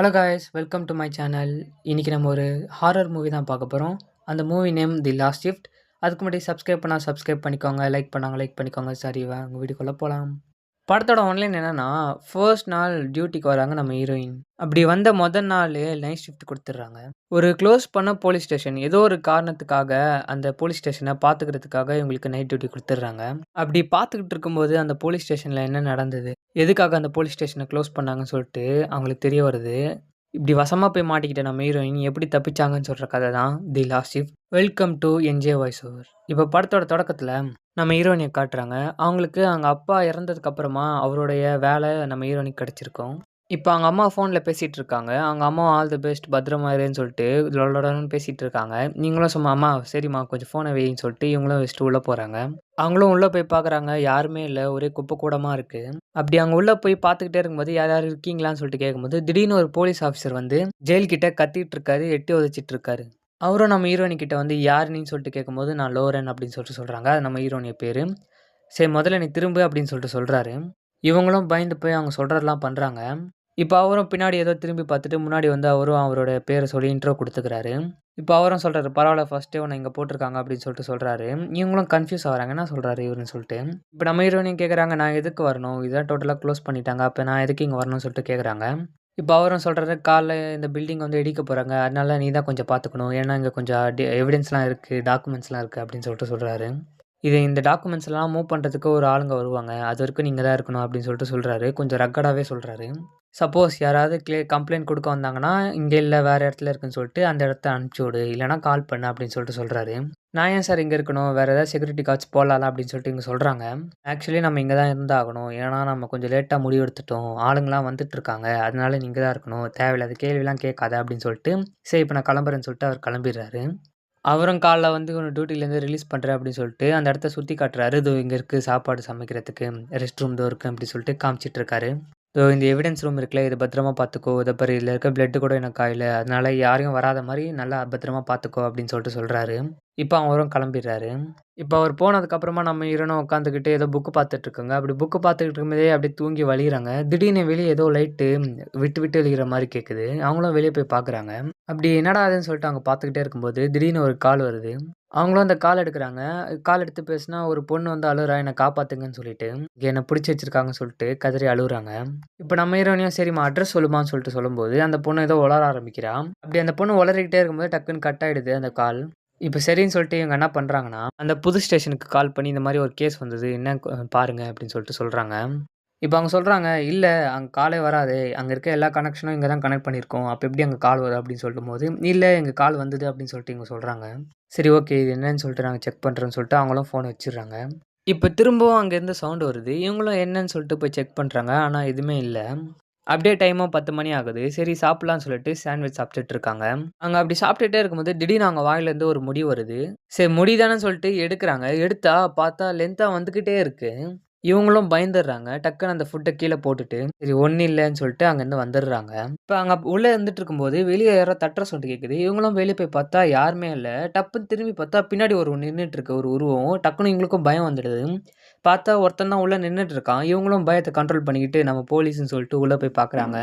Hello guys welcome to my channel இன்றைக்கி நம்ம ஒரு ஹாரர் மூவி தான் பார்க்க போகிறோம் அந்த movie name the last shift அதுக்கு முன்னாடி சப்ஸ்கிரைப் பண்ணால் சப்ஸ்கிரைப் பண்ணிக்கோங்க. லைக் பண்ணாங்க லைக் பண்ணிக்கோங்க. சரி வாங்க வீடியோக்குள்ளே போகலாம் படத்தோட ஒன்லைன் என்னென்னா ஃபர்ஸ்ட் நாள் டியூட்டிக்கு வராங்க நம்ம ஹீரோயின் அப்படி வந்த முதல் நாள் நைட் ஷிஃப்ட் கொடுத்துட்றாங்க. ஒரு க்ளோஸ் பண்ண போலீஸ் ஸ்டேஷன் ஏதோ ஒரு காரணத்துக்காக அந்த போலீஸ் ஸ்டேஷனை பார்த்துக்கிறதுக்காக இவங்களுக்கு நைட் டியூட்டி கொடுத்துட்றாங்க. அப்படி பார்த்துக்கிட்டு இருக்கும்போது அந்த போலீஸ் ஸ்டேஷனில் என்ன நடந்தது? எதுக்காக அந்த போலீஸ் ஸ்டேஷனை க்ளோஸ் பண்ணாங்கன்னு சொல்லிட்டு அவங்களுக்கு தெரிய வருது. இப்படி வசமாக போய் மாட்டிக்கிட்ட நம்ம ஹீரோயின் எப்படி தப்பிச்சாங்கன்னு சொல்கிற கதை தான் the last shift welcome to NJ voice over இப்போ படத்தோட தொடக்கத்தில் நம்ம ஹீரோயினை காட்டுறாங்க. அவங்களுக்கு அவங்க அப்பா இறந்ததுக்கு அப்புறமா அவருடைய வேலை நம்ம ஹீரோயினுக்கு கிடச்சிருக்கோம். இப்போ அவங்க அம்மா ஃபோனில் பேசிகிட்டு இருக்காங்க. அவங்க அம்மா ஆல் தி பெஸ்ட் பத்திரமா இருன்னு சொல்லிட்டு லொடன்னு பேசிகிட்டு இருக்காங்க. நீங்களும் சும்மா அம்மா சரிம்மா கொஞ்சம் ஃபோனை வையின்னு சொல்லிட்டு இவங்களும் வச்சுட்டு உள்ளே போகிறாங்க அவங்களும் உள்ளே போய் பார்க்குறாங்க யாருமே இல்லை. ஒரே குப்பை கூடமாக இருக்குது அப்படி அங்கே உள்ளே போய் பார்த்துக்கிட்டே இருக்கும்போது யார் யார் இருக்கீங்களான்னு சொல்லிட்டு கேட்கும்போது திடீர்னு ஒரு போலீஸ் ஆஃபீஸர் வந்து ஜெயில்கிட்ட கத்திட்டு இருக்காரு எட்டி உதச்சிட்டு இருக்காரு. அவரும் நம்ம ஹீரோயினிக்கிட்ட வந்து யாருன்னு சொல்லிட்டு கேட்கும்போது நான் லோரன் அப்படின்னு சொல்லிட்டு சொல்கிறாங்க அது நம்ம ஹீரோனிய பேர். சரி முதல்ல நீ திரும்ப அப்படின்னு சொல்லிட்டு சொல்கிறாரு இவங்களும் பயந்து போய் அவங்க சொல்கிறதெல்லாம் பண்ணுறாங்க இப்போ அவரும் பின்னாடி ஏதோ திரும்பி பார்த்துட்டு முன்னாடி வந்து அவரும் அவரோட பேரை சொல்லி இன்ட்ரோ கொடுத்துக்கிறாரு. இப்போ அவரும் சொல்கிறாரு பரவாயில்ல ஃபஸ்ட்டே உன்னை இங்கே போட்டிருக்காங்க அப்படின்னு சொல்லிட்டு சொல்கிறாரு இவங்களும் கன்ஃபியூஸ் ஆகிறாங்க. என்ன சொல்கிறாரு இவருன்னு சொல்லிட்டு. இப்போ நம்ம ஹீரோனையும் கேட்குறாங்க நான் எதுக்கு வரணும்? இதான் டோட்டலாக க்ளோஸ் பண்ணிட்டாங்க. அப்போ நான் எதுக்கு இங்கே வரணும்னு சொல்லிட்டு கேட்குறாங்க இப்போ அவரும் சொல்கிறாரு காலைல இந்த பில்டிங் வந்து இடிக்க போகிறாங்க அதனால நீ தான் கொஞ்சம் பார்த்துக்கணும் ஏன்னா இங்கே கொஞ்சம் எவிடன்ஸ்லாம் இருக்குது டாக்குமெண்ட்ஸ்லாம் இருக்குது அப்படின்னு சொல்லிட்டு சொல்கிறாரு இது இந்த டாக்குமெண்ட்ஸ்லாம் மூவ் பண்ணுறதுக்கு ஒரு ஆளுங்க வருவாங்க. அது வரைக்கும் நீங்கள் தான் இருக்கணும் அப்படின்னு சொல்லிட்டு சொல்கிறாரு கொஞ்சம் ரக்கடாகவே சொல்கிறாரு சப்போஸ் யாராவது க்ளே கம்ப்ளைண்ட் கொடுக்க வந்தாங்கன்னா இங்கே இல்லை வேறு இடத்துல இருக்குன்னு சொல்லிட்டு அந்த இடத்த அனுப்பிச்சி விடு. இல்லைனா கால் பண்ணு அப்படின்னு சொல்லிட்டு சொல்கிறாரு நான் ஏன் சார் இங்கே இருக்கணும்? வேறு ஏதாவது செக்யூரிட்டி கார்ட்ஸ் போடலாம் அப்படின்னு சொல்லிட்டு இங்கே சொல்கிறாங்க ஆக்சுவலி நம்ம இங்கே தான் இருந்தாகணும். ஏன்னா நம்ம கொஞ்சம் லேட்டாக முடிவு எடுத்துட்டோம். ஆளுங்களாம் வந்துட்டு இருக்காங்க. அதனால நீங்கள் தான் இருக்கணும். தேவையில்லாத கேள்விலாம் கேட்காத அப்படின்னு சொல்லிட்டு சரி இப்போ நான் கிளம்புறேன்னு சொல்லிட்டு அவர் கிளம்பிடுறாரு. அவரும் காலைல வந்து ஒன்று டியூட்டிலேருந்து ரிலீஸ் பண்ணுறேன் அப்படின்னு சொல்லிட்டு அந்த இடத்த சுற்றி காட்டுறாரு. இது இங்கே இருக்குது சாப்பாடு சமைக்கிறதுக்கு ரெஸ்ட் ரூம் தோ இருக்குது அப்படின்னு சொல்லிட்டு காமிச்சிட்டு இருக்காரு. ஸோ இந்த எவிடன்ஸ் ரூம் இருக்குல்ல இதை பத்திரமா பார்த்துக்கோ. இதை பாரு இதில் இருக்க பிளட்டு கூட எனக்கு ஆயில அதனால யாரையும் வராத மாதிரி நல்லா பத்திரமா பார்த்துக்கோ அப்படின்னு சொல்லிட்டு சொல்கிறாரு இப்போ அவரும் கிளம்பிடுறாரு. இப்போ அவர் போனதுக்கப்புறமா நம்ம ஹீரோனும் உட்காந்துக்கிட்டு ஏதோ புக்கு பார்த்துட்ருக்கோங்க. அப்படி புக்கு பார்த்துக்கிட்டு இருக்கும்போதே அப்படியே தூங்கி வழிகிறாங்க திடீர்னு வெளியே ஏதோ லைட்டு விட்டு விட்டு எழுகிற மாதிரி கேட்குது அவங்களும் வெளியே போய் பார்க்குறாங்க அப்படி என்னடா அதுன்னு சொல்லிட்டு அவங்க பார்த்துக்கிட்டே இருக்கும்போது திடீர்னு ஒரு கால் வருது. அவங்களும் அந்த கால் எடுக்கிறாங்க. கால் எடுத்து பேசினா ஒரு பொண்ணு வந்து அழுகுறா என்னை காப்பாத்துங்கன்னு சொல்லிட்டு என்னை பிடிச்சி வச்சிருக்காங்கன்னு சொல்லிட்டு கதறி அழுகுறாங்க இப்போ நம்ம ஹீரோனியும் சரிம்மா அட்ரஸ் சொல்லுமான்னு சொல்லிட்டு சொல்லும்போது அந்த பொண்ணு ஏதோ உளர ஆரம்பிக்கிறா. அப்படி அந்த பொண்ணு உளறிக்கிட்டே இருக்கும்போது டக்குன்னு கட் ஆயிடுது அந்த கால் இப்போ சரின்னு சொல்லிட்டு இவங்க என்ன பண்ணுறாங்கன்னா அந்த புது ஸ்டேஷனுக்கு கால் பண்ணி இந்த மாதிரி ஒரு கேஸ் வந்தது என்ன பாருங்க அப்படின்னு சொல்லிட்டு சொல்கிறாங்க இப்போ அவங்க சொல்கிறாங்க இல்லை அங்கே காலே வராது. அங்கே இருக்க எல்லா கனெக்ஷனும் இங்கே தான் கனெக்ட் பண்ணியிருக்கோம். அப்போ எப்படி அங்கே கால் வரும்? அப்படின்னு சொல்லும் போது இல்லை எங்கள் கால் வந்தது அப்படின்னு சொல்லிட்டு இவங்க சொல்கிறாங்க சரி ஓகே இது என்னன்னு சொல்லிட்டு நாங்கள் செக் பண்ணுறோன்னு சொல்லிட்டு அவங்களும் ஃபோன் வச்சிடுறாங்க. இப்போ திரும்பவும் அங்கேருந்து சவுண்டு வருது. இவங்களும் என்னன்னு சொல்லிட்டு போய் செக் பண்ணுறாங்க ஆனால் எதுவுமே இல்லை. அப்படியே டைமும் பத்து மணி ஆகுது. சரி சாப்பிட்லான்னு சொல்லிட்டு சாண்ட்விச் சாப்பிட்டுட்டு இருக்காங்க. அங்கே அப்படி சாப்பிட்டுட்டே இருக்கும்போது திடீர்னு அவங்க வாயிலேருந்து ஒரு முடி வருது. சரி முடி தானே சொல்லிட்டு எடுக்கிறாங்க. எடுத்தா பார்த்தா லென்த்தாக வந்துக்கிட்டே இருக்கு. இவங்களும் பயந்துடுறாங்க. டக்குன்னு அந்த ஃபுட்டை கீழே போட்டுட்டு சரி ஒன்றும் இல்லைன்னு சொல்லிட்டு அங்கேருந்து வந்துடுறாங்க. இப்போ அங்கே உள்ளே இருந்துட்டு இருக்கும்போது வெளியே யாரோ தட்டுற சொல்லிட்டு கேட்குது இவங்களும் வெளியே போய் பார்த்தா யாருமே இல்லை. டப்புன்னு திரும்பி பார்த்தா பின்னாடி ஒரு நின்றுட்டு இருக்க. ஒரு உருவம். டக்குன்னு இவங்களுக்கும் பயம் வந்துடுது. பார்த்தா ஒருத்தன் தான் உள்ளே நின்றுட்டு இருக்கான் இவங்களும் பயத்தை கண்ட்ரோல் பண்ணிக்கிட்டு நம்ம போலீஸ்னு சொல்லிட்டு உள்ளே போய் பார்க்குறாங்க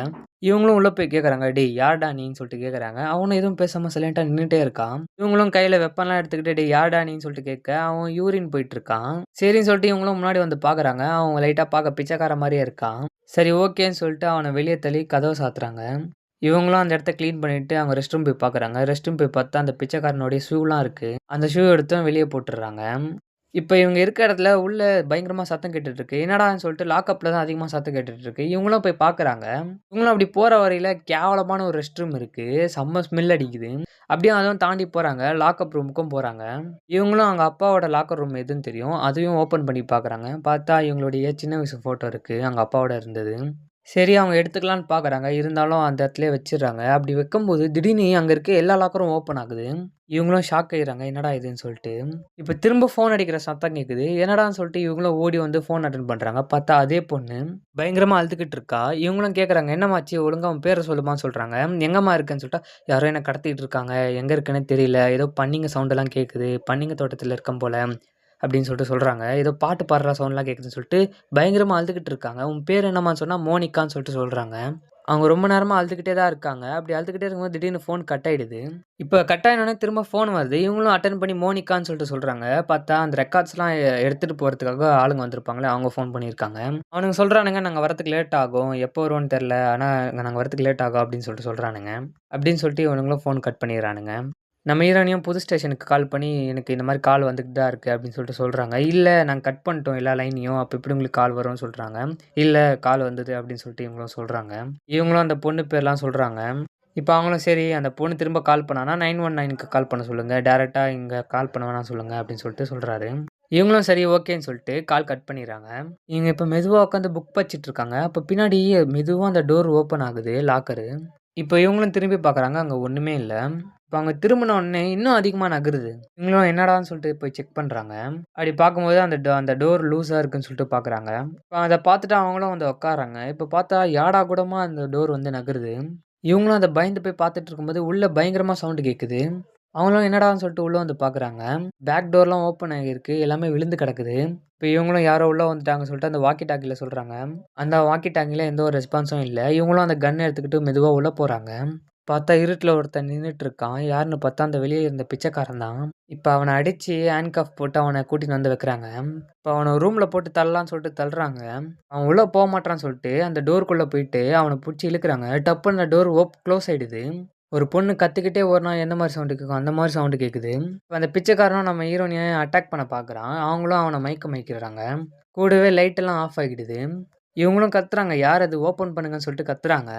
இவங்களும் உள்ளே போய் கேட்குறாங்க டேய் யார்டா நீன்னு சொல்லிட்டு கேட்குறாங்க அவனும் எதுவும் பேசாமல் சைலண்டாக நின்றுட்டே இருக்கான். இவங்களும் கையில் வெப்பன்லாம் எடுத்துக்கிட்டு டே யார்டா நீன்னு சொல்லிட்டு கேட்க அவன் யூரின் போயிட்டு இருக்கான் சரின்னு சொல்லிட்டு இவங்களும் முன்னாடி வந்து பார்க்குறாங்க அவங்க லைட்டாக பார்க்க பிச்சைக்கார மாதிரியே இருக்கான். சரி ஓகேன்னு சொல்லிட்டு அவனை வெளியே தள்ளி கதவை சாத்துறாங்க. இவங்களும் அந்த இடத்த க்ளீன் பண்ணிட்டு அவங்க ரெஸ்ட் ரூம் போய் பார்க்குறாங்க ரெஸ்ட் ரூம் போய் பார்த்தா அந்த பிச்சைக்காரனுடைய ஷூலாம் இருக்குது அந்த ஷூ எடுத்தும் வெளியே போட்டுடுறாங்க. இப்போ இவங்க இருக்கிற இடத்துல உள்ளே பயங்கரமாக சத்தம் கேட்டுட்ருக்கு என்னடான்னு சொல்லிட்டு லாக்கப்பில் தான் அதிகமாக சத்தம் கேட்டுட்ருக்கு இவங்களும் போய் பார்க்குறாங்க. இவங்களும் அப்படி போகிற வரையில் கேவலமான ஒரு ரெஸ்ட் ரூம் இருக்குது செம்ம ஸ்மெல் அடிக்குது. அப்படியே அதுவும் தாண்டி போகிறாங்க லாக்கப் ரூமுக்கும் போகிறாங்க இவங்களும் அவங்க அப்பாவோட லாக்கர் ரூம் எதுன்னு தெரியும். அதையும் ஓப்பன் பண்ணி பார்க்குறாங்க. பார்த்தா இவங்களுடைய சின்ன வயசு ஃபோட்டோ இருக்குது அவங்க அப்பாவோட இருந்தது. சரி அவங்க எடுத்துக்கலான்னு பார்க்குறாங்க. இருந்தாலும் அந்த இடத்துலயே வச்சிடறாங்க அப்படி வைக்கும்போது திடீர்னு அங்கே இருக்க எல்லா லாக்கரும் ஓப்பன் ஆகுது. இவங்களும் ஷாக் ஆயிடுறாங்க. என்னடா இதுன்னு சொல்லிட்டு. இப்போ திரும்ப ஃபோன் அடிக்கிற சத்தம் கேட்குது. என்னடான்னு சொல்லிட்டு இவங்களும் ஓடி வந்து ஃபோன் அட்டன் பண்ணுறாங்க பார்த்தா அதே பொண்ணு பயங்கரமாக அழுதுகிட்டு இருக்கா. இவங்களும் கேட்குறாங்க, "என்னம்மாச்சு? ஒழுங்காக அவன் பேரை சொல்லுமான்னு" சொல்கிறாங்க "எங்கம்மா இருக்குன்னு சொல்லிட்டா, "யாரோ என்ன கடத்திட்டு இருக்காங்க. எங்கே இருக்குன்னு தெரியல. ஏதோ பண்ணிங்க சவுண்டெல்லாம் கேட்குது. பன்னிங்க தோட்டத்தில் இருக்கேன் போல் அப்படின்னு சொல்லிட்டு சொல்கிறாங்க ஏதோ பாட்டு பாடுற சவுண்ட்லாம் கேட்குதுன்னு சொல்லிட்டு பயங்கரமாக அழுதுகிட்டு இருக்காங்க. "உன் பேர் என்னம்மான்னு" சொன்னால் "மோனிகான்னு" சொல்லிட்டு சொல்கிறாங்க அவங்க ரொம்ப நேரமாக அழுதுகிட்டே தான் இருக்காங்க. அப்படி அழுதுகிட்டே இருக்கும்போது திடீர்னு ஃபோன் கட் ஆகிடுது இப்போ கட் ஆகினோடனே திரும்ப ஃபோன் வருது. இவங்களும் அட்டன் பண்ணி மோனிகான்னு சொல்லிட்டு சொல்கிறாங்க பார்த்தா அந்த ரெக்கார்ட்ஸ்லாம் எடுத்துகிட்டு போகிறதுக்காக ஆளுங்க வந்திருப்பாங்களே, அவங்க ஃபோன் பண்ணியிருக்காங்க. அவனுங்க சொல்கிறானுங்க நாங்கள் வரதுக்கு லேட் ஆகும். எப்போ வருவோம்னு தெரில ஆனால் நாங்கள் வரதுக்கு லேட் ஆகும்." அப்படின்னு சொல்லிட்டு சொல்கிறானுங்க அப்படின்னு சொல்லிட்டு இவனுங்களும் ஃபோன் கட் பண்ணிடுறானுங்க. நம்ம ஹீரோயினியும் புது ஸ்டேஷனுக்கு கால் பண்ணி, "எனக்கு இந்த மாதிரி கால் வந்துட்டு தான் இருக்குது அப்படின்னு சொல்லிட்டு சொல்கிறாங்க இல்லை நாங்கள் கட் பண்ணிட்டோம் எல்லா லைனையும். அப்போ எப்படி உங்களுக்கு கால் வரும்னு?" சொல்கிறாங்க இல்லை கால் வந்தது." அப்படின்னு சொல்லிட்டு இவங்களும் சொல்கிறாங்க இவங்களும் அந்த பொண்ணு பேர்லாம் சொல்கிறாங்க இப்போ அவங்களும் சரி அந்த பொண்ணு திரும்ப கால் பண்ணானா நைன் ஒன் நைனுக்கு கால் பண்ண சொல்லுங்கள் டேரெக்டாக இங்கே கால் பண்ண வேணாம் சொல்லுங்கள் அப்படின்னு சொல்லிட்டு சொல்கிறாரு இவங்களும் சரி ஓகேன்னு சொல்லிட்டு கால் கட் பண்ணிடுறாங்க. இவங்க இப்போ மெதுவாக உட்காந்து புக் படிச்சுட்டு இருக்காங்க. அப்போ பின்னாடி மெதுவாக அந்த டோர் ஓப்பன் ஆகுது லாக்கரு. இப்போ இவங்களும் திரும்பி பார்க்குறாங்க. அங்கே ஒன்றுமே இல்லை இப்போ அவங்க திரும்பின உடனே இன்னும் அதிகமாக நகருது. இவங்களும் என்னடான்னு சொல்லிட்டு போய் செக் பண்ணுறாங்க அப்படி பார்க்கும்போது அந்த டோ அந்த டோர் லூஸாக இருக்குன்னு சொல்லிட்டு பார்க்குறாங்க. இப்போ அதை பார்த்துட்டு அவங்களும் வந்து உட்காராங்க இப்போ பார்த்தா யாடா கூடமாக அந்த டோர் வந்து நகருது. இவங்களும் அதை பயந்து போய் பார்த்துட்டு இருக்கும்போது உள்ளே பயங்கரமாக சவுண்டு கேட்குது. அவங்களும் என்னடான்னு சொல்லிட்டு உள்ளே வந்து பார்க்குறாங்க. பேக் டோர்லாம் ஓப்பன் ஆகியிருக்கு. எல்லாமே விழுந்து கிடக்குது. இப்போ இவங்களும் யாரோ உள்ளே வந்துட்டாங்க சொல்லிட்டு அந்த வாக்கி டாக்கியில் சொல்கிறாங்க அந்த வாக்கி டாக்கியில் எந்த ஒரு ரெஸ்பான்ஸும் இல்லை இவங்களும் அந்த கன் எடுத்துக்கிட்டு மெதுவாக உள்ளே போகிறாங்க பார்த்தா இருட்டில் ஒருத்தன் நின்னுட்டு இருக்கான். யாருன்னு பார்த்தா அந்த வெளியே இருந்த பிச்சைக்காரன் தான். இப்போ அவனை அடித்து ஹேண்ட்காஃப் போட்டு அவனை கூட்டிட்டு வந்து வைக்கிறாங்க. இப்போ அவனை ரூமில் போட்டு தள்ளலாம்னு சொல்லிட்டு தள்ளுறாங்க. அவன் உள்ளே போக மாட்டான்னு சொல்லிட்டு அந்த டோருக்குள்ளே போயிட்டு அவனை பிடிச்சி இழுக்கிறாங்க டப்புன்னு அந்த டோர் ஓப் க்ளோஸ் ஆகிடுது ஒரு பொண்ணு கற்றுக்கிட்டே ஒரு நாள் எந்த மாதிரி சவுண்டு கேட்கும்? அந்த மாதிரி சவுண்டு கேட்குது. இப்போ அந்த பிச்சைக்காரனும் நம்ம ஹீரோனியை அட்டாக் பண்ண பார்க்குறான். அவங்களும் அவனை மயக்க மயக்கிடுறாங்க. கூடவே லைட்டெல்லாம் ஆஃப் ஆகிடுது. இவங்களும் கத்துறாங்க. யார் அது? ஓப்பன் பண்ணுங்கன்னு சொல்லிட்டு கத்துறாங்க.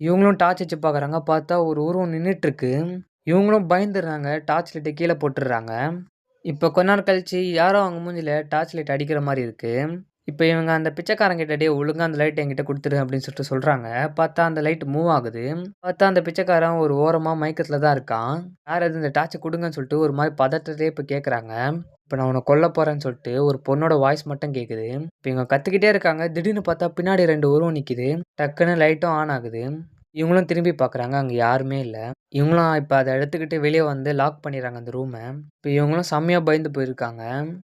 இவங்களும் டார்ச் வச்சு பார்க்குறாங்க. பார்த்தா ஒரு உருவம் நின்னுட்டு இருக்கு. இவங்களும் பயந்துடுறாங்க. டார்ச் லைட்டை கீழே போட்டுடுறாங்க. இப்போ கொஞ்ச நேரம் கழிச்சு யாரோ அவங்க மூஞ்சியில் டார்ச் லைட் அடிக்கிற மாதிரி இருக்குது இப்போ இவங்க அந்த பிச்சைக்காரங்கிட்ட கிட்ட ஒழுங்காக அந்த லைட் என்கிட்ட கொடுத்துரு அப்படின்னு சொல்லிட்டு சொல்கிறாங்க பார்த்தா அந்த லைட் மூவ் ஆகுது. பார்த்தா அந்த பிச்சைக்காரன் ஒரு ஓரமாக மயக்கத்தில் தான் இருக்கான். யார் அது? இந்த டார்ச்சை கொடுங்கன்னு சொல்லிட்டு ஒரு மாதிரி பதட்டத்தையே இப்போ கேட்குறாங்க. இப்போ நான் உன்ன கொல்ல போகிறேன்னு சொல்லிட்டு ஒரு பொண்ணோட வாய்ஸ் மட்டும் கேட்குது. இப்போ இவங்க கற்றுக்கிட்டே இருக்காங்க. திடீர்னு பார்த்தா பின்னாடி ரெண்டு உருவம் நிற்கிது டக்குன்னு லைட்டும் ஆன் ஆகுது. இவங்களும் திரும்பி பார்க்குறாங்க. அங்கே யாருமே இல்லை இவங்களும் இப்போ அதை எடுத்துக்கிட்டு வெளியே வந்து லாக் பண்ணிடுறாங்க அந்த ரூமை இப்போ இவங்களும் செம்மையாக பயந்து போயிருக்காங்க.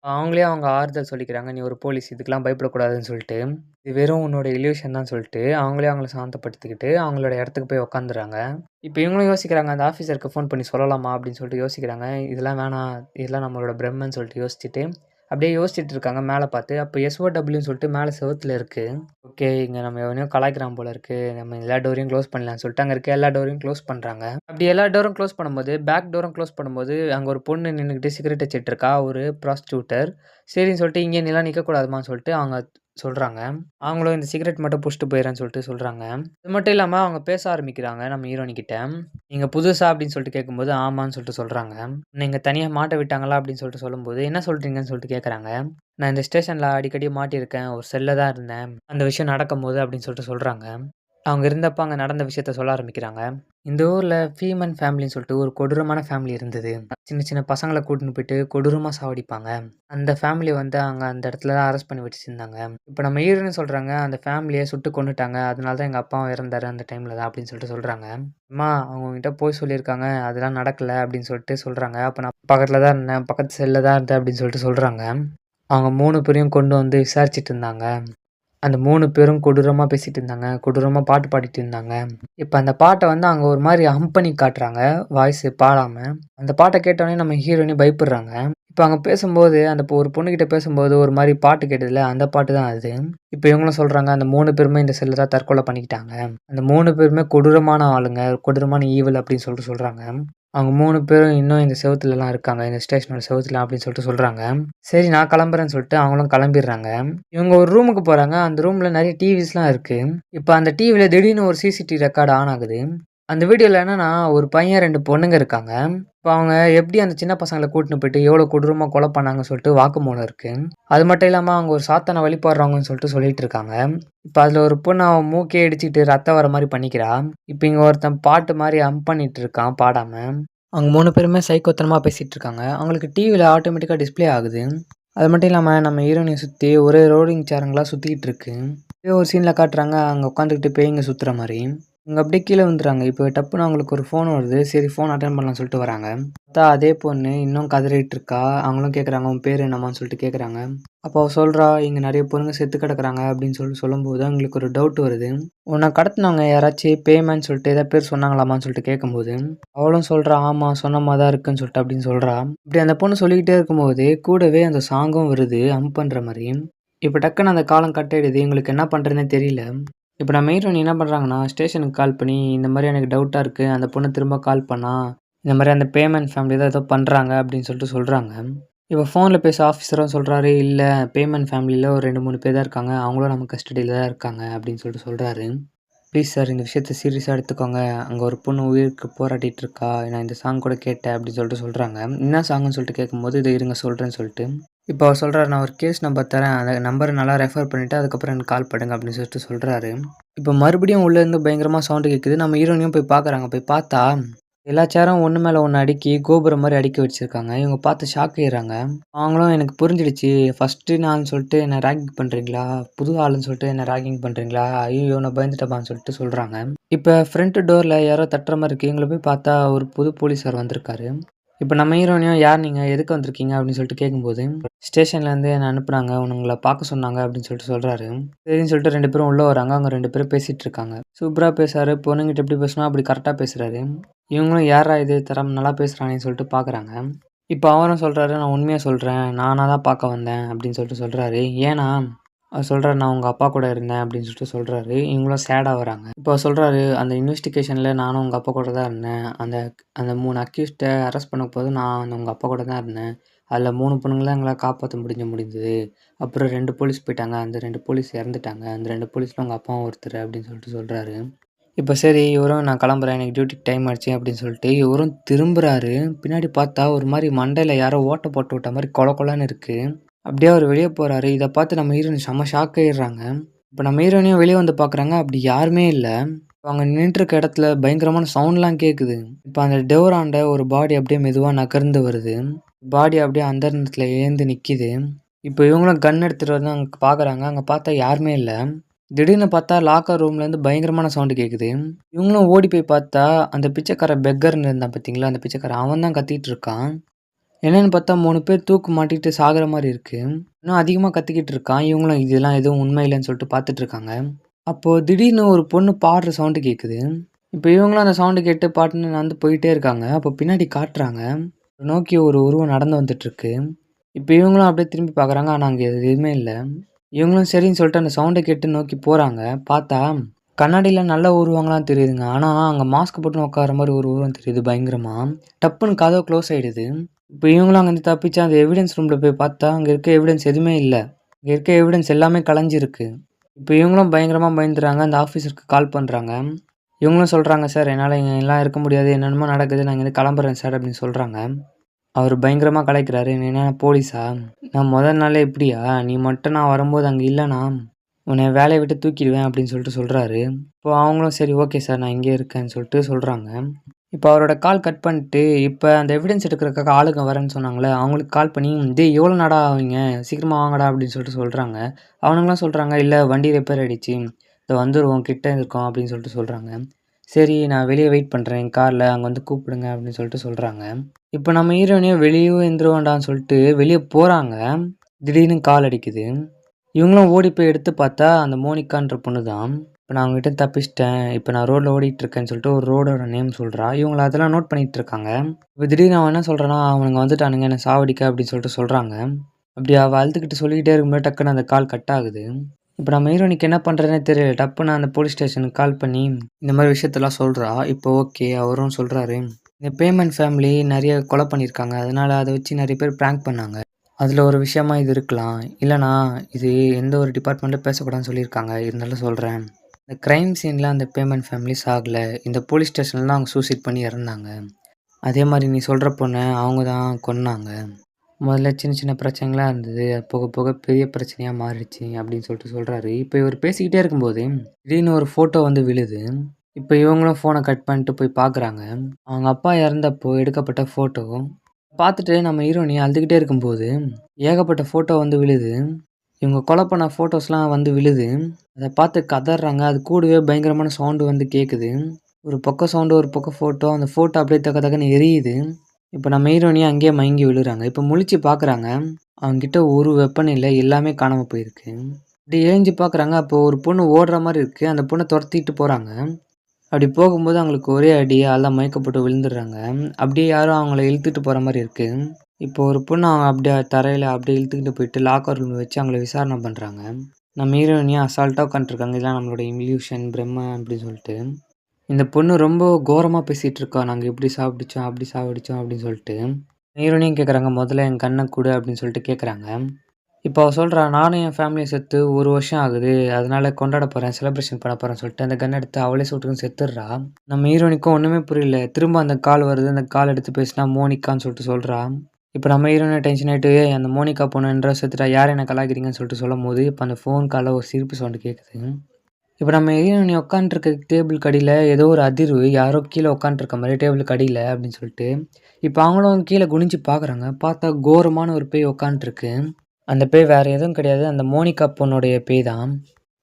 அவங்களே அவங்க ஆறுதல் சொல்லிக்கிறாங்க. "நீ ஒரு போலீஸ். இதுக்கெல்லாம் பயப்படக்கூடாதுன்னு சொல்லிட்டு. இது வெறும் உன்னோட இல்யூஷன் தான்" சொல்லிட்டு அவங்களே அவங்கள சாந்தப்படுத்திக்கிட்டு அவங்களோட இடத்துக்கு போய் உக்காந்துறாங்க இப்போ இவங்களும் யோசிக்கிறாங்க. அந்த ஆஃபீஸருக்கு ஃபோன் பண்ணி சொல்லலாமா? அப்படின்னு சொல்லிட்டு யோசிக்கிறாங்க. இதெல்லாம் வேணாம். இதெல்லாம் நம்மளோட பிரம்மன்னு சொல்லிட்டு யோசிச்சுட்டு அப்படியே யோசிச்சுட்டு இருக்காங்க மேலே பார்த்து. அப்போ எஸ்ஓடபிள்யூன்னு சொல்லிட்டு மேலே செவத்தில் இருக்குது ஓகே இங்கே நம்ம எவனையும் கலாய்க்கிறான் போல இருக்குது நம்ம எல்லா டோரையும் க்ளோஸ் பண்ணலாம்னு சொல்லிட்டு அங்கே இருக்க எல்லா டோரையும் க்ளோஸ் பண்ணுறாங்க அப்படி எல்லா டோரும் க்ளோஸ் பண்ணும்போது பேக் டோரும் க்ளோஸ் பண்ணும்போது அங்கே ஒரு பொண்ணு நின்றுக்கிட்டு சிகரெட் வச்சுட்டு இருக்கா. ஒரு ப்ராஸ்டியூட்டர் சரின்னு சொல்லிட்டு இங்கே நிலா நிற்கக்கூடாதுமான்னு சொல்லிட்டு அவங்க சொல்கிறாங்க அவங்களும் இந்த சிகரெட் மட்டும் பிடிச்சிட்டு போயிடறேன்னு சொல்லிட்டு சொல்கிறாங்க இது மட்டும் இல்லாமல் அவங்க பேச ஆரம்பிக்கிறாங்க நம்ம ஹீரோனிக்கிட்ட நீங்கள் புதுசா?" அப்படின்னு சொல்லிட்டு கேட்கும்போது ஆமான்னு சொல்லிட்டு சொல்கிறாங்க நீங்கள் தனியாக மாட்ட விட்டாங்களா?" அப்படின்னு சொல்லிட்டு சொல்லும்போது, "என்ன சொல்கிறீங்கன்னு சொல்லிட்டு கேட்குறாங்க. "நான் இந்த ஸ்டேஷனில் அடிக்கடி மாட்டியிருக்கேன். ஒரு செல்ல தான் இருந்தேன். அந்த விஷயம் நடக்கும்போது" அப்படின்னு சொல்லிட்டு சொல்கிறாங்க அவங்க இருந்தப்போ அங்கே நடந்த விஷயத்த சொல்ல ஆரம்பிக்கிறாங்க. "இந்த ஊரில் ஃபீமன் ஃபேமிலின்னு சொல்லிட்டு ஒரு கொடூரமான ஃபேமிலி இருந்தது. சின்ன சின்ன பசங்களை கூட்டின்னு போயிட்டு கொடூரமாக சாவடிப்பாங்க. அந்த ஃபேமிலி வந்து அங்கே அந்த இடத்துல தான் அரெஸ்ட் பண்ணி வச்சுருந்தாங்க இப்போ நம்ம ஹீரோயின் சொல்கிறாங்க அந்த ஃபேமிலியை சுட்டு கொண்டுட்டாங்க அதனால தான் எங்கள் அப்பாவும் இறந்தாரு அந்த டைமில் தான்" அப்படின்னு சொல்லிட்டு சொல்கிறாங்க "அம்மா அவங்ககிட்ட போய் சொல்லியிருக்காங்க. அதெல்லாம் நடக்கல" அப்படின்னு சொல்லிட்டு சொல்கிறாங்க அப்போ நான் பக்கத்தில் தான் இருந்தேன். பக்கத்து செல்ல தான் இருந்தேன்" அப்படின்னு சொல்லிட்டு சொல்கிறாங்க அவங்க மூணு பேரையும் கொண்டு வந்து விசாரிச்சுட்டு இருந்தாங்க. அந்த மூணு பேரும் கொடூரமாக பேசிட்டு இருந்தாங்க. கொடூரமாக பாட்டு பாடிட்டு இருந்தாங்க. இப்போ அந்த பாட்டை வந்து அங்கே ஒரு மாதிரி ஹம் பண்ணி காட்டுறாங்க. வாய்ஸ் பாடாமல் அந்த பாட்டை கேட்டோடனே நம்ம ஹீரோயினி பயப்படுறாங்க. இப்போ அங்கே பேசும்போது அந்த ஒரு பொண்ணுக்கிட்ட பேசும்போது ஒரு மாதிரி பாட்டு கேட்டதில்ல அந்த பாட்டு தான் அது. இப்போ இவங்களும் சொல்கிறாங்க "அந்த மூணு பேருமே இந்த செல்லை தான் தற்கொலை பண்ணிக்கிட்டாங்க. அந்த மூணு பேருமே கொடூரமான ஆளுங்க. கொடூரமான ஈவல் அப்படின்னு சொல்லிட்டு சொல்கிறாங்க அவங்க 3 பேரும் இன்னும் இந்த செவுத்துலலாம் இருக்காங்க. இந்த ஸ்டேஷனோட செவுத்துல அப்படின்னு சொல்லிட்டு சொல்றாங்க. சரி நான் கிளம்புறேன்னு சொல்லிட்டு அவங்களும் கிளம்பிடுறாங்க. இவங்க ஒரு ரூமுக்கு போறாங்க. அந்த ரூம்ல நெறைய டிவிஸ்லாம் இருக்கு. இப்ப அந்த டிவில திடீர்னு ஒரு சிசிடிவி ரெக்கார்டு ஆன் ஆகுது. அந்த வீடியோவில் என்னன்னா ஒரு பையன் ரெண்டு பொண்ணுங்க இருக்காங்க. இப்போ அவங்க எப்படி அந்த சின்ன பசங்களை கூட்டின்னு போயிட்டு எவ்வளோ கொடூரமாக கொலை பண்ணாங்கன்னு சொல்லிட்டு வாக்குமூலம் இருக்குது அது மட்டும் இல்லாமல் அவங்க ஒரு சாத்தான வழிபாடுறாங்கன்னு சொல்லிட்டு சொல்லிட்டு இருக்காங்க. இப்போ அதில் ஒரு பொண்ணு அவன் மூக்கே அடிச்சுக்கிட்டு ரத்தம் வர மாதிரி பண்ணிக்கிறா. இப்போ இங்கே ஒருத்தன் பாட்டு மாதிரி ஹம் பண்ணிட்டு இருக்கான் பாடாமல் அவங்க மூணு பேருமே சைக்கோத்தனமாக பேசிகிட்டு இருக்காங்க. அவங்களுக்கு டிவியில் ஆட்டோமேட்டிக்காக டிஸ்ப்ளே ஆகுது. அது மட்டும் இல்லாமல் நம்ம ஹீரோயினிய சுற்றி ஒரே ரோடிங் சேருங்களா சுற்றிக்கிட்டு இருக்கு. இதே ஒரு சீனில் காட்டுறாங்க. அங்கே உட்காந்துக்கிட்டு பேய்ங்க சுத்துற மாதிரி இங்கே அப்படியே கீழே வந்துடுறாங்க இப்போ டப்புன்னு அவங்களுக்கு ஒரு ஃபோன் வருது. சரி ஃபோன் அட்டன் பண்ணலாம்னு சொல்லிட்டு வராங்க. பார்த்தா அதே பொண்ணு இன்னும் கதறிட்டு இருக்கா அவங்களும் கேட்குறாங்க உன் பேர் என்னம்மான்னு சொல்லிட்டு கேட்குறாங்க. அப்போ அவள் சொல்கிறா இங்கே நிறைய பொண்ணுங்க செத்து கிடக்குறாங்க அப்படின்னு சொல்லிட்டு சொல்லும்போது அவங்களுக்கு ஒரு டவுட் வருது. உன்னை கடத்தினவங்க யாராச்சும் பேமெண்ட் சொல்லிட்டு ஏதாவது பேர் சொன்னாங்களாமான்னு சொல்லிட்டு கேட்கும்போது அவளும் சொல்கிறா ஆமாம் சொன்ன மாதிரி தான் இருக்குன்னு சொல்லிட்டு அப்படின்னு சொல்கிறா இப்படி அந்த பொண்ணு சொல்லிக்கிட்டே இருக்கும்போது கூடவே அந்த சாங்கும் வருது அம்ப் பண்ணுற மாதிரி. இப்போ டக்குன்னு அந்த காலம் கட் ஆயிடுது. எங்களுக்கு என்ன பண்ணுறதுனே தெரியல. இப்போ நம்ம ஹீரோயின் என்ன பண்ணுறாங்கன்னா ஸ்டேஷனுக்கு கால் பண்ணி இந்த மாதிரி எனக்கு டவுட்டாக இருக்குது அந்த பொண்ணு திரும்ப கால் பண்ணால் இந்த மாதிரி அந்த பேமெண்ட் ஃபேமிலி தான் ஏதோ பண்ணுறாங்க அப்படின்னு சொல்லிட்டு சொல்கிறாங்க இப்போ ஃபோனில் பேச ஆஃபீஸரும் சொல்கிறாரு இல்லை பேமெண்ட் ஃபேமிலியில் ஒரு ரெண்டு மூணு பேர் தான் இருக்காங்க அவங்களும் நம்ம கஸ்டடியில் தான் இருக்காங்க அப்படின்னு சொல்லிட்டு சொல்கிறாரு ப்ளீஸ் சார் இந்த விஷயத்த சீரியஸாக எடுத்துக்கோங்க. அங்கே ஒரு பொண்ணு உயிருக்கு போராடிட்டு இருக்கா நான் இந்த சாங் கூட கேட்டேன் அப்படின்னு சொல்லிட்டு சொல்கிறாங்க என்ன சாங்னு சொல்லிட்டு கேட்கும்போது இதை இருங்க சொல்கிறேன்னு சொல்லிட்டு. இப்போ அவர் சொல்கிறாரு நான் ஒரு கேஸ் நம்பர் தரேன். அந்த நம்பரை நல்லா ரெஃபர் பண்ணிவிட்டு அதுக்கப்புறம் எனக்கு கால் பண்ணுங்க அப்படின்னு சொல்லிட்டு சொல்கிறாரு இப்போ மறுபடியும் உள்ளேருந்து பயங்கரமாக சவுண்டு கேட்குது நம்ம ஹீரோனையும் போய் பார்க்குறாங்க. போய் பார்த்தா எல்லா சேரும் ஒன்று மேலே ஒன்று அடுக்கி கோபுரம் மாதிரி அடுக்கி வச்சுருக்காங்க. இவங்க பார்த்து ஷாக் ஆயிடுறாங்க. அவங்களும் எனக்கு புரிஞ்சிடுச்சு. ஃபஸ்ட்டு நான் சொல்லிட்டு என்ன ரேகிங் பண்ணுறீங்களா புது ஆளுன்னு சொல்லிட்டு என்ன ரேகிங் பண்ணுறீங்களா ஐயோ நான் பயந்துட்டப்பான்னு சொல்லிட்டு சொல்கிறாங்க இப்போ ஃப்ரண்ட் டோரில் யாரோ தட்டுற மாதிரி இருக்குது இவங்களை போய் பார்த்தா ஒரு புது போலீஸார் வந்திருக்காரு. இப்போ நம்ம ஹீரோனையும் யார் நீங்கள் எதுக்கு வந்திருக்கீங்க? அப்படின்னு சொல்லிட்டு கேட்கும்போது ஸ்டேஷன்லேருந்து என்னை அனுப்புனாங்க உங்களை பார்க்க சொன்னாங்க அப்படின்னு சொல்லிட்டு சொல்கிறாரு சரின்னு சொல்லிட்டு ரெண்டு பேரும் உள்ளே வராங்க. அவங்க ரெண்டு பேரும் பேசிகிட்டு இருக்காங்க. சூப்பராக பேசுறாரு பொண்ணுங்கிட்ட எப்படி பேசணும் அப்படி கரெக்டாக பேசுகிறாரு இவங்களும் யாரா இது? தரம் நல்லா பேசுகிறானேன்னு சொல்லிட்டு பார்க்குறாங்க இப்போ அவரும் சொல்கிறாரு நான் உண்மையாக சொல்கிறேன் நானாக தான் பார்க்க வந்தேன் அப்படின்னு சொல்லிட்டு சொல்கிறாரு ஏன்னா சொல்கிறாரு நான் உங்கள் அப்பா கூட இருந்தேன் அப்படின்னு சொல்லிட்டு சொல்கிறாரு இவங்களும் சேடாக வராங்க. இப்போ சொல்கிறாரு அந்த இன்வெஸ்டிகேஷனில் நானும் உங்கள் அப்பா கூட தான் இருந்தேன். அந்த அந்த மூணு அக்யூஸ்ட்டை அரெஸ்ட் பண்ண போது நான் அந்த உங்கள் அப்பா கூட தான் இருந்தேன். அதில் மூணு பொண்ணுங்களை எங்களால் காப்பாற்ற முடிஞ்ச முடிஞ்சது. அப்புறம் ரெண்டு போலீஸ் போயிட்டாங்க. அந்த ரெண்டு போலீஸ் இறந்துட்டாங்க. அந்த ரெண்டு போலீஸில் உங்கள் அப்பாவும் ஒருத்தர் அப்படின்னு சொல்லிட்டு சொல்கிறாரு இப்போ சரி இவரும் நான் கிளம்புறேன். எனக்கு டியூட்டிக்கு டைம் ஆச்சு அப்படின்னு சொல்லிட்டு இவரும் திரும்புறாரு. பின்னாடி பார்த்தா ஒரு மாதிரி மண்டையில் யாரோ ஓட்டை போட்டு விட்ட மாதிரி கொல கொலன்னு இருக்குது அப்படியே அவர் வெளியே போகிறாரு இதை பார்த்து நம்ம ஹீரோயின் செம்ம ஷாக் ஆயிடுறாங்க. இப்போ நம்ம ஹீரோனையும் வெளியே வந்து பார்க்குறாங்க. அப்படி யாருமே இல்லை. அவங்க நின்றுருக்க இடத்துல பயங்கரமான சவுண்ட்லாம் கேட்குது இப்போ அந்த டோராண்ட ஒரு பாடி அப்படியே மெதுவாக நகர்ந்து வருது. பாடி அப்படியே அந்த இடத்துல ஏந்து நிற்கிது இப்போ இவங்களும் கன் எடுத்துகிட்டு வந்து அங்கே பார்க்குறாங்க அங்கே பார்த்தா யாருமே இல்லை. திடீர்னு பார்த்தா லாக்கர் ரூம்லேருந்து பயங்கரமான சவுண்டு கேட்குது இவங்களும் ஓடி போய் பார்த்தா அந்த பிச்சைக்கார பெக்கர்னு இருந்தான் பார்த்தீங்களா அந்த பிச்சைக்காரன் அவன் தான் கத்திட்டு இருக்கான். என்னென்னு பார்த்தா மூணு பேர் தூக்கு மாட்டிட்டு சாகிற மாதிரி இருக்குது இன்னும் அதிகமாக கத்திக்கிட்டு இருக்கான். இவங்களும் இதெல்லாம் எதுவும் உண்மை இல்லைன்னு சொல்லிட்டு பார்த்துட்டு இருக்காங்க. அப்போது திடீர்னு ஒரு பொண்ணு பாடுற சவுண்டு கேட்குது இப்போ இவங்களும் அந்த சவுண்டு கேட்டு பாட்டுன்னு நடந்து போயிட்டே இருக்காங்க. அப்போ பின்னாடி காட்டுறாங்க. நோக்கி ஒரு உருவம் நடந்து வந்துட்டுருக்கு இப்போ இவங்களும் அப்படியே திரும்பி பார்க்குறாங்க. ஆனால் அங்கே எதுவுமே இல்லை. இவங்களும் சரின்னு சொல்லிட்டு அந்த சவுண்டை கேட்டு நோக்கி போகிறாங்க பார்த்தா கண்ணாடியில் நல்ல உருவங்களாம் தெரியுதுங்க. ஆனால் அங்கே மாஸ்க் போட்டு உட்கார மாதிரி ஒரு உருவம் தெரியுது. பயங்கரமாக டப்புன்னு கதவு க்ளோஸ் ஆகிடுது இப்போ இவங்களும் அங்கேருந்து தப்பிச்சு அந்த எவிடன்ஸ் ரூமில் போய் பார்த்தா அங்கே இருக்க எவிடன்ஸ் எதுவுமே இல்லை. இங்கே இருக்க எவிடன்ஸ் எல்லாமே கலைஞ்சிருக்கு. இப்போ இவங்களும் பயங்கரமாக பயந்துடுறாங்க அந்த ஆஃபீஸருக்கு கால் பண்ணுறாங்க இவங்களும் சொல்கிறாங்க சார் என்னால் இங்கே எல்லாம் இருக்க முடியாது. என்னென்னமோ நடக்குது. நான் இங்கேருந்து கிளம்புறேன் சார் அப்படின்னு சொல்கிறாங்க அவர் பயங்கரமாக கலைக்கிறாரு. "நீ என்ன போலீஸா? நான் முதல் நாளே இப்படியா? நீ மட்டும் நான் வரும்போது அங்கே இல்லைனா? உன்னை வேலையை விட்டு தூக்கிடுவேன் அப்படின்னு சொல்லிட்டு சொல்கிறாரு இப்போ அவங்களும் சரி ஓகே சார். நான் இங்கே இருக்கேன்னு சொல்லிட்டு சொல்கிறாங்க இப்போ அவரோட கால் கட் பண்ணிட்டு இப்போ அந்த எவிடன்ஸ் எடுக்கிறதுக்காக ஆளுங்க வரேன்னு சொன்னாங்களே அவங்களுக்கு கால் பண்ணி டேய் எவ்வளோ நாடா ஆவீங்க சீக்கிரமாக வாங்கடா அப்படின்னு சொல்லிட்டு சொல்கிறாங்க அவனுங்களாம் சொல்கிறாங்க இல்லை வண்டி ரிப்பேர் ஆகிடுச்சு இதை வந்துடுவோம் கிட்ட இருக்கோம் அப்படின்னு சொல்லிட்டு சொல்கிறாங்க சரி நான் வெளியே வெயிட் பண்ணுறேன் என் காரில் அங்கே வந்து கூப்பிடுங்க அப்படின்னு சொல்லிட்டு சொல்கிறாங்க இப்போ நம்ம ஹீரோனையும் வெளியே எந்திருவாண்டான்னு சொல்லிட்டு வெளியே போகிறாங்க திடீர்னு கால் அடிக்குது. இவங்களும் ஓடி போய் எடுத்து பார்த்தா அந்த மோனிகான்ற பொண்ணு தான் இப்போ நான் அவங்ககிட்ட தப்பிச்சிட்டேன் இப்போ நான் ரோட்டில் ஓடிட்டுருக்கேன்னு சொல்லிட்டு ஒரு ரோடோட நேம் சொல்கிறா இவங்கள அதெல்லாம் நோட் பண்ணிட்டு இருக்காங்க இப்போ திடீர்னு அவன் என்ன சொல்கிறான்னா அவனுங்க வந்துட்டானுங்க என்னை சாவடிக்க அப்படின்னு சொல்லிட்டு சொல்கிறாங்க அப்படி அவள் அழுதுகிட்டு சொல்லிக்கிட்டே இருக்கும்போது டக்குன்னு அந்த கால் கட் ஆகுது. இப்போ நம்ம ஹீரோனிக்கு என்ன பண்ணுறதுனே தெரியல. டப்புன்னு அந்த போலீஸ் ஸ்டேஷனுக்கு கால் பண்ணி இந்த மாதிரி விஷயத்தெல்லாம் சொல்கிறா இப்போ ஓகே அவரும் சொல்கிறாரு இந்த பேமெண்ட் ஃபேமிலி நிறைய கொலை பண்ணியிருக்காங்க. அதனால் அதை வச்சு நிறைய பேர் ப்ராங்க் பண்ணாங்க. அதில் ஒரு விஷயமா இது இருக்கலாம். இல்லைனா இது எந்த ஒரு டிபார்ட்மெண்ட்டில் பேசக்கூடாதுன்னு சொல்லியிருக்காங்க. இருந்தாலும் சொல்கிறேன் இந்த க்ரைம் சீனில் அந்த பேமெண்ட் ஃபேமிலிஸ் ஆகலை. இந்த போலீஸ் ஸ்டேஷனில் தான் அவங்க சூசைட் பண்ணி இறந்தாங்க. அதே மாதிரி நீ சொல்கிற பொண்ணை அவங்க தான் கொன்னாங்க. முதல்ல சின்ன சின்ன பிரச்சனைகளாக இருந்தது. அது போக போக பெரிய பிரச்சனையாக மாறிடுச்சு அப்படின்னு சொல்லிட்டு சொல்கிறாரு இப்போ இவர் பேசிக்கிட்டே இருக்கும்போது திடீர்னு ஒரு ஃபோட்டோ வந்து விழுது. இப்போ இவங்களும் ஃபோனை கட் பண்ணிட்டு போய் பார்க்குறாங்க அவங்க அப்பா இறந்தப்போ எடுக்கப்பட்ட ஃபோட்டோ பார்த்துட்டு நம்ம ஹீரோனி அழுதுகிட்டே இருக்கும்போது ஏகப்பட்ட ஃபோட்டோ வந்து விழுது. இவங்க கொலை பண்ண ஃபோட்டோஸ்லாம் வந்து விழுது. அதை பார்த்து கதறாங்க அது கூடவே பயங்கரமான சவுண்டு வந்து கேட்குது. ஒரு பக்கம் சவுண்டு ஒரு பக்கம் ஃபோட்டோ. அந்த ஃபோட்டோ அப்படியே தக்க தக்கன்னு எரியுது. இப்போ நம்ம ஹீரோனியே அங்கேயே மயங்கி விழுறாங்க. இப்போ முழிச்சு பார்க்குறாங்க. அவங்ககிட்ட ஒரு வெப்பன் இல்லை எல்லாமே காணாமல் போயிருக்கு. இப்படி ஏஞ்சு பார்க்குறாங்க. அப்போ ஒரு பொண்ணு ஓடுற மாதிரி இருக்குது அந்த பொண்ணை துரத்திட்டு போகிறாங்க அப்படி போகும்போது அவங்களுக்கு ஒரே அடி. எல்லாம் மயக்கப்பட்டு விழுந்துடுறாங்க. அப்படியே யாரும் அவங்கள இழுத்துட்டு போகிற மாதிரி இருக்குது இப்போ ஒரு பொண்ணு அவங்க அப்படியே தரையில் அப்படியே இழுத்துக்கிட்டு போயிட்டு லாக்கர் ரூம் வச்சு அவங்கள விசாரணை பண்ணுறாங்க நம்ம ஹீரோயினியும் அசால்ட்டாக உட்காந்துருக்காங்க இதெல்லாம் நம்மளோட இம்யூஷன் பிரம்ம அப்படின்னு சொல்லிட்டு. இந்த பொண்ணு ரொம்ப கோரமாக பேசிகிட்டு இருக்கா. நாங்கள் இப்படி சாப்பிடிச்சோம் அப்படி சாப்பிடிச்சோம் அப்படின்னு சொல்லிட்டு. ஹீரோனையும் கேட்குறாங்க. முதல்ல என் கண்ணை கொடு அப்படின்னு சொல்லிட்டு கேட்குறாங்க. இப்போ அவள் சொல்றா, நானும் என் ஃபேமிலியை செத்து ஒரு வருஷம் ஆகுது. அதனால கொண்டாட போகிறேன் செலிப்ரேஷன் பண்ண போகிறேன்னு சொல்லிட்டு அந்த கன் எடுத்து அவளே சுட்டுன்னு செத்துடுறா. நம்ம ஹீரோனிக்கும் ஒன்றுமே புரியல. திரும்ப அந்த கால் வருது. அந்த கால் எடுத்து பேசினா மோனிக்கான்னு சொல்லிட்டு சொல்கிறா இப்போ நம்ம ஹீரோயினும் டென்ஷன் ஆயிட்டு, அந்த மோனிகா பொண்ணு என்றா செத்துட்டா. யார் என்ன கலாய்க்கிறீங்கன்னு சொல்லிட்டு சொல்லும்போது, இப்போ அந்த ஃபோன் கால்ல ஒரு சிரிப்பு சவுண்டு கேட்குது. இப்போ நம்ம ஹீரோயினி உட்காந்துருக்க டேபிள் கடியில் ஏதோ ஒரு அதிர்வு. யாரோ கீழே உட்காந்துருக்க மாதிரி டேபிளுக்கு கடியில் அப்படின்னு சொல்லிட்டு. இப்போ அவங்களும் கீழே குனிஞ்சு பார்க்குறாங்க. பார்த்தா கோரமான ஒரு பேய் உட்காந்துருக்கு. அந்த பேய் வேறு எதுவும் கிடையாது. அந்த மோனிகா பொண்ணுடைய பேய் தான்.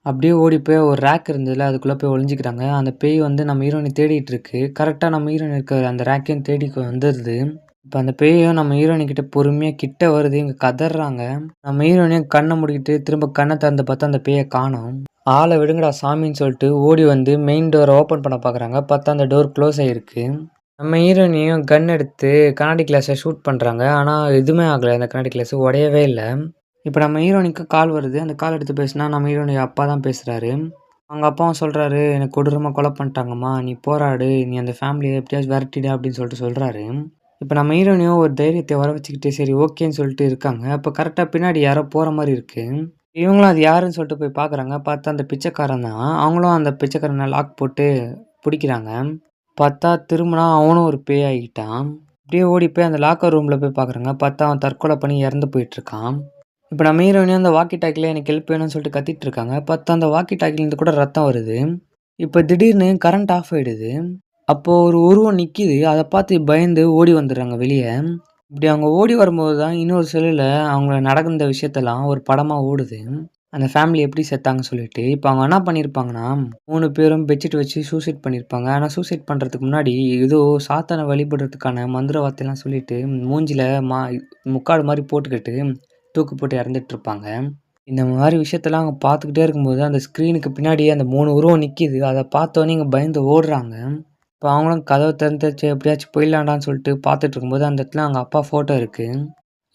அப்படியே ஓடி போய் ஒரு ரேக் இருந்ததுல அதுக்குள்ளே போய் ஒளிஞ்சுக்கிறாங்க. அந்த பேய் வந்து நம்ம ஹீரோனி தேடிட்டு இருக்கு. கரெக்டாக நம்ம ஹீரோயின் இருக்கிற அந்த ரேக்கையும் தேடி வந்துடுது இப்ப அந்த பேயும் நம்ம ஹீரோயினி பொறுமையாக பொறுமையா கிட்ட வருது. இவங்க கதர்றாங்க. நம்ம ஹீரோயினியும் கண்ண மூடிக்கிட்டு திரும்ப கண்ண திறந்து பார்த்தா அந்த பேய காணோம். ஆள விடுங்கடா சாமின்னு சொல்லிட்டு ஓடி வந்து மெயின் டோர ஓப்பன் பண்ண பார்க்குறாங்க. பார்த்தா அந்த டோர் க்ளோஸ் ஆயிருக்கு. நம்ம ஹீரோயினையும் கன் எடுத்து கண்ணாடி கிளாஸ ஷூட் பண்றாங்க. ஆனா எதுவுமே ஆகல. அந்த கண்ணாடி கிளாஸ் உடையவே இல்ல. இப்ப நம்ம ஹீரோயினுக்கு கால் வருது. அந்த கால் எடுத்து பேசினா நம்ம ஹீரோயினுடைய அப்பா தான் பேசுறாரு. அவங்க அப்பாவும் சொல்றாரு, "என்ன கொடூரமா கொலை பண்ணிட்டாங்கம்மா. நீ போராடு. நீ அந்த ஃபேமிலிய எப்படியாச்சும் விரட்டிடு" அப்படின்னு சொல்லிட்டு சொல்றாரு. இப்போ நம்ம ஹீரோயினியும் ஒரு தைரியத்தை வர வச்சுக்கிட்டு சரி ஓகேன்னு சொல்லிட்டு இருக்காங்க. அப்போ கரெக்டாக பின்னாடி யாரோ போகிற மாதிரி இருக்குது இவங்களும் அது யாருன்னு சொல்லிட்டு போய் பார்க்குறாங்க. பார்த்தா அந்த பிச்சைக்காரன் தான். அவங்களும் அந்த பிச்சைக்காரனை லாக் போட்டு பிடிக்கிறாங்க பார்த்தா திரும்பினா அவனும் ஒரு பேய் ஆகிட்டான். அப்படியே ஓடி போய் அந்த லாக்கர் ரூமில் போய் பார்க்குறாங்க. பார்த்தா அவன் தற்கொலை பண்ணி இறந்து போயிட்டுருக்கான். இப்போ நம்ம ஹீரோயினியும் அந்த வாக்கி டாக்கில் எனக்கு ஹெல்ப் வேணும்னு சொல்லிட்டு கத்திட்டு இருக்காங்க. பார்த்தா அந்த வாக்கி டாக்கிலேருந்து கூட ரத்தம் வருது. இப்போ திடீர்னு கரண்ட் ஆஃப் ஆகிடுது அப்போது ஒரு உருவம் நிற்கிது அதை பார்த்து பயந்து ஓடி வந்துடுறாங்க வெளியே இப்படி அவங்க ஓடி வரும்போது தான் இன்னொரு செல்லில் அவங்க நடந்த விஷயத்தெல்லாம் ஒரு படமாக ஓடுது. அந்த ஃபேமிலி எப்படி செத்தாங்கன்னு சொல்லிட்டு. இப்போ அவங்க என்ன பண்ணியிருப்பாங்கன்னா, மூணு பேரும் பெட்ஷீட் வச்சு சூசைட் பண்ணியிருப்பாங்க. ஆனால் சூசைட் பண்ணுறதுக்கு முன்னாடி ஏதோ சாத்தான வழிபடுறதுக்கான மந்திர வார்த்தைலாம் சொல்லிட்டு மூஞ்சில் மா முக்காடு மாதிரி போட்டுக்கிட்டு தூக்கு போட்டு இறந்துட்டுருப்பாங்க. இந்த மாதிரி விஷயத்தெல்லாம் அவங்க பார்த்துக்கிட்டே இருக்கும்போது அந்த ஸ்க்ரீனுக்கு பின்னாடி அந்த மூணு உருவம் நிற்கிது அதை பார்த்தோன்னே இங்கே பயந்து ஓடுறாங்க. இப்போ அவங்களும் கதவை திறந்துச்சு எப்படியாச்சும் போயிடலாண்டான்னு சொல்லிட்டு பார்த்துட்டு இருக்கும்போது அந்த இடத்துல அவங்க அப்பா ஃபோட்டோ இருக்குது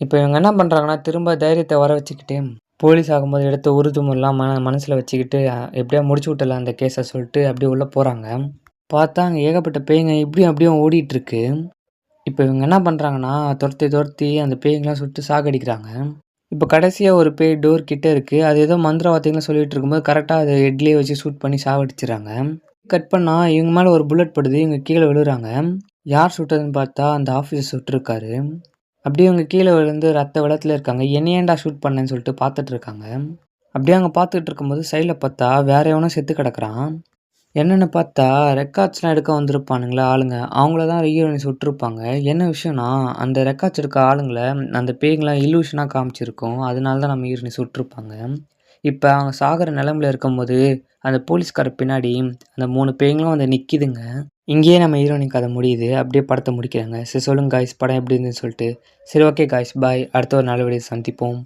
இப்போ இவங்க என்ன பண்ணுறாங்கன்னா திரும்ப தைரியத்தை வர வச்சுக்கிட்டு, போலீஸ் ஆகும்போது எடுத்த உறுதுமெல்லாம் மன மனசில் வச்சுக்கிட்டு எப்படியா முடிச்சு விட்டலாம் அந்த கேஸை சொல்லிட்டு அப்படியே உள்ளே போகிறாங்க பார்த்தா அங்கே ஏகப்பட்ட பேய்ங்க இப்படியும் அப்படியும் ஓடிட்டுருக்கு. இப்போ இவங்க என்ன பண்ணுறாங்கன்னா துரத்தி துரத்தி அந்த பேய்ங்கலாம் சுட்டு சாகடிக்கிறாங்க. இப்போ கடைசியாக ஒரு பேய் டோர் கிட்டே இருக்குது அது ஏதோ மந்திர வார்த்தைலாம் சொல்லிகிட்டு இருக்கும்போது கரெக்டாக அதை ஹெட்லேயே வச்சு ஷூட் பண்ணி சாவடிச்சுடுறாங்க. கட் பண்ணால் இவங்க மேலே ஒரு புல்லட் படுது. இவங்க கீழே விழுறாங்க. யார் சுட்டதுன்னு பார்த்தா அந்த ஆஃபீஸர் சுட்டிருக்காரு அப்படியே இவங்க கீழே விழுந்து ரத்த வெள்ளத்துல இருக்காங்க. "என்ன ஏன்டா ஷூட் பண்ணேன்னு" சொல்லிட்டு பார்த்துட்டு இருக்காங்க. அப்படியே அவங்க பார்த்துட்டு இருக்கும்போது சைடில் பார்த்தா வேற எவனோ செத்து கிடக்குறான். என்னென்னு பார்த்தா ரெக்கார்ட்ஸ்லாம் எடுக்க வந்திருப்பானுங்கல்ல ஆளுங்க. அவங்கள தான் ஹீரோயினி சுட்டிருப்பாங்க என்ன விஷயம்னா, அந்த ரெக்கார்ட்ஸ் எடுக்க ஆளுங்களை அந்த பேய்ங்கலாம் இல்யூஷனா காமிச்சிருக்கும். அதனால தான் நம்ம ஹீரோயினி சுட்டிருப்பாங்க இப்போ அவங்க சாகிற நிலைமையில இருக்கும்போது, அந்த போலீஸ்காரர் பின்னாடி அந்த மூணு பேய்ங்களும் வந்து நிற்கிதுங்க இங்கேயே நம்ம ஹீரோயினி கதை முடியுது. அப்படியே படத்தை முடிக்கிறாங்க. சரி சொல்லுங்க காய்ஸ் படம் எப்படி இருந்துன்னு சொல்லிட்டு. சரி ஓகே காய்ஸ் பாய். அடுத்த ஒரு நல்ல வீடியோல சந்திப்போம்.